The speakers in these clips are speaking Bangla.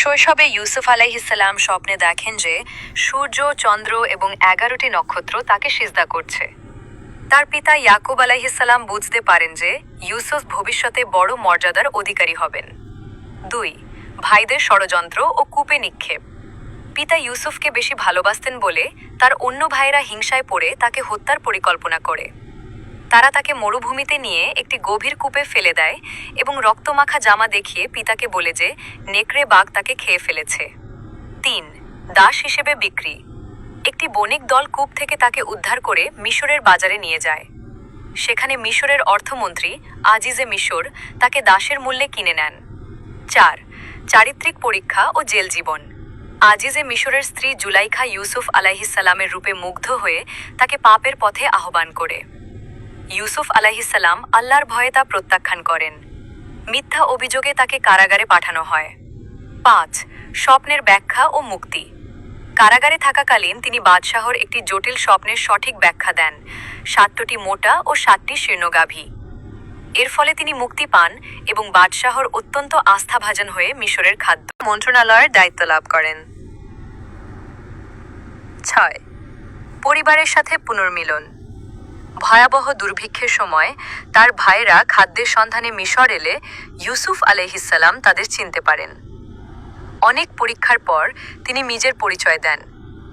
শৈশবে ইউসুফ আলাইহিসাল্লাম স্বপ্নে দেখেন যে সূর্য, চন্দ্র এবং এগারোটি নক্ষত্র তাকে সিজদা করছে। তার পিতা ইয়াকুব আলাইহিসাল্লাম বুঝতে পারেন যে ইউসুফ ভবিষ্যতে বড় মর্যাদার অধিকারী হবেন। দুই, ভাইদের ষড়যন্ত্র ও কূপে নিক্ষেপ। পিতা ইউসুফকে বেশি ভালোবাসতেন বলে তার অন্য ভাইয়েরা হিংসায় পড়ে তাকে হত্যার পরিকল্পনা করে। তারা তাকে মরুভূমিতে নিয়ে একটি গভীর কূপে ফেলে দেয় এবং রক্তমাখা জামা দেখিয়ে পিতাকে বলে যে, নেকড়ে বাঘ তাকে খেয়ে ফেলেছে। তিন, দাস হিসেবে বিক্রি। একটি বণিক দল কূপ থেকে তাকে উদ্ধার করে মিশরের বাজারে নিয়ে যায়। সেখানে মিশরের অর্থমন্ত্রী আজিজে মিশর তাকে দাসের মূল্যে কিনে নেন। চার, চারিত্রিক পরীক্ষা ও জেল জীবন। আজিজে মিশরের স্ত্রী জুলাইখা ইউসুফ আলাইহিসাল্লামের রূপে মুগ্ধ হয়ে তাকে পাপের পথে আহ্বান করে। ইউসুফ আলাইহিসাল্লাম আল্লাহর ভয়ে তা প্রত্যাখ্যান করেন। মিথ্যা অভিযোগে তাকে কারাগারে পাঠানো হয়। পাঁচ, স্বপ্নের ব্যাখ্যা ও মুক্তি। কারাগারে থাকাকালীন তিনি বাদশাহর একটি জটিল স্বপ্নের সঠিক ব্যাখ্যা দেন। সাতটি মোটা ও সাতটি শীর্ণগাভী। এর ফলে তিনি মুক্তি পান এবং বাদশাহর অত্যন্ত আস্থাভাজন হয়ে মিশরের খাদ্য মন্ত্রণালয়ের দায়িত্ব লাভ করেন। ছয়, পরিবারের সাথে পুনর্মিলন। ভয়াবহ দুর্ভিক্ষের সময় তার ভাইরা খাদ্যের সন্ধানে মিশর এলে ইউসুফ আলহিসাল্লাম তাদের চিনতে পারেন। অনেক পরীক্ষার পর তিনি নিজের পরিচয় দেন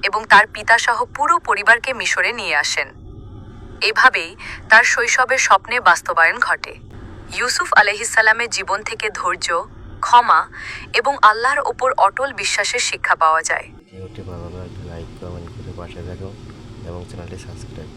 এবং তার পিতাসহ পুরো পরিবারকে মিশরে নিয়ে আসেন। এভাবেই তার শৈশবের স্বপ্নে বাস্তবায়ন ঘটে। ইউসুফ আলহিসাল্লামের জীবন থেকে ধৈর্য, ক্ষমা এবং আল্লাহর ওপর অটল বিশ্বাসের শিক্ষা পাওয়া যায়। এবং চ্যানেলটি সাবস্ক্রাইব